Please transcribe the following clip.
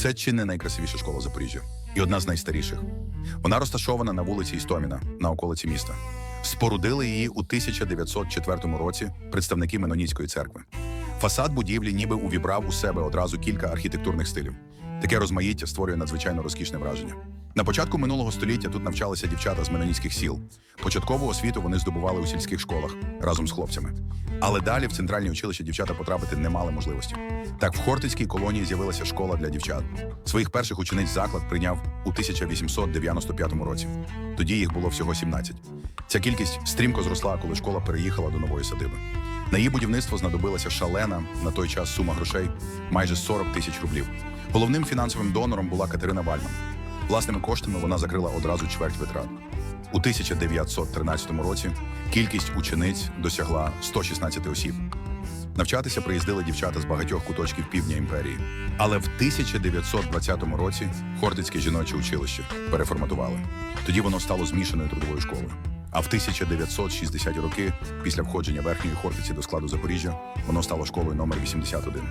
Це чи не найкрасивіша школа Запоріжжя і одна з найстаріших. Вона розташована на вулиці Істоміна на околиці міста. Спорудили її у 1904 році представники Меноніцької церкви. Фасад будівлі ніби увібрав у себе одразу кілька архітектурних стилів. Таке розмаїття створює надзвичайно розкішне враження. На початку минулого століття тут навчалися дівчата з меноніцьких сіл. Початкову освіту вони здобували у сільських школах разом з хлопцями. Але далі в центральні училища дівчата потрапити не мали можливості. Так, в Хортицькій колонії з'явилася школа для дівчат. Своїх перших учениць заклад прийняв у 1895 році. Тоді їх було всього 17. Ця кількість стрімко зросла, коли школа переїхала до нової садиби. На її будівництво знадобилася шалена на той час сума грошей майже 40 тисяч рублів. Головним фінансовим донором була Катерина Вальман. Власними коштами вона закрила одразу чверть витрат. У 1913 році кількість учениць досягла 116 осіб. Навчатися приїздили дівчата з багатьох куточків півдня імперії. Але в 1920 році Хортицьке жіноче училище переформатували. Тоді воно стало змішаною трудовою школою. А в 1960 роки, після входження верхньої Хортиці до складу Запоріжжя, воно стало школою номер 81.